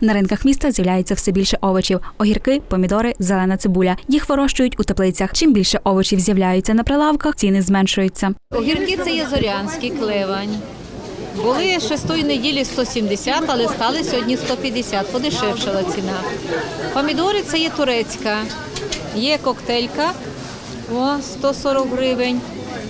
На ринках міста з'являється все більше овочів: огірки, помідори, зелена цибуля. Їх вирощують у теплицях. Чим більше овочів з'являються на прилавках, ціни зменшуються. Огірки це є зорянський клевань. Були шестої неділі 170, але стали сьогодні 150, подешевшала ціна. Помідори це є турецька, є коктейлька, о, 140 гривень.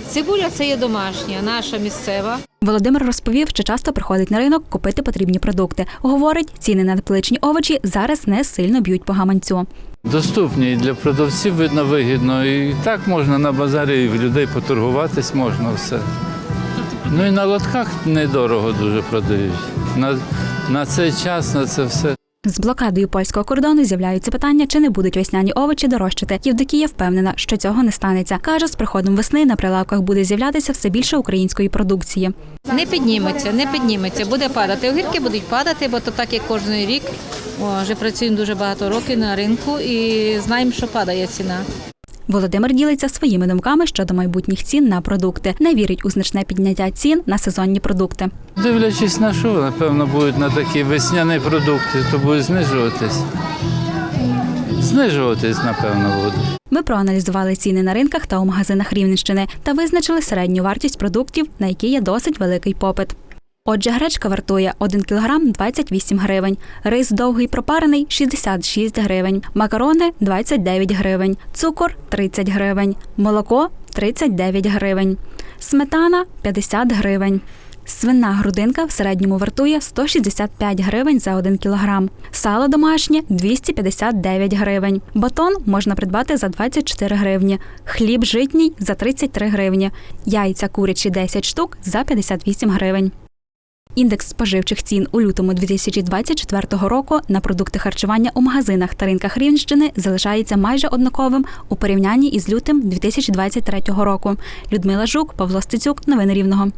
Цибуля це є домашня, наша місцева. Володимир розповів, що часто приходить на ринок купити потрібні продукти. Говорить, ціни на тепличні овочі зараз не сильно б'ють по гаманцю. Доступні і для продавців видно вигідно. І так можна на базарі і в людей поторгуватись можна все. Ну і на лотках недорого дуже продають. На, на цей час, на це все. З блокадою польського кордону з'являються питання, чи не будуть весняні овочі дорожчати. Євдокія впевнена, що цього не станеться. Каже, з приходом весни на прилавках буде з'являтися все більше української продукції. Не підніметься, не підніметься, буде падати. Огірки будуть падати, бо то так як кожен рік. Вже працюємо дуже багато років на ринку і знаємо, що падає ціна. Володимир ділиться своїми думками щодо майбутніх цін на продукти. Не вірить у значне підняття цін на сезонні продукти. Дивлячись на що, напевно, будуть на такі весняні продукти, то будуть знижуватись. Знижуватись, напевно, будуть. Ми проаналізували ціни на ринках та у магазинах Рівненщини та визначили середню вартість продуктів, на які є досить великий попит. Отже, гречка вартує 1 кг 28 гривень, рис довгий пропарений 66 гривень, макарони 29 гривень, цукор 30 гривень, молоко 39 гривень, сметана 50 гривень. Свинна грудинка в середньому вартує 165 гривень за 1 кілограм. Сало домашнє 259 гривень. Батон можна придбати за 24 гривні. Хліб житній за 33 гривні. Яйця курячі 10 штук за 58 гривень. Індекс споживчих цін у лютому 2024 року на продукти харчування у магазинах та ринках Рівненщини залишається майже однаковим у порівнянні із лютим 2023 року. Людмила Жук, Павло Стецюк, новини Рівного.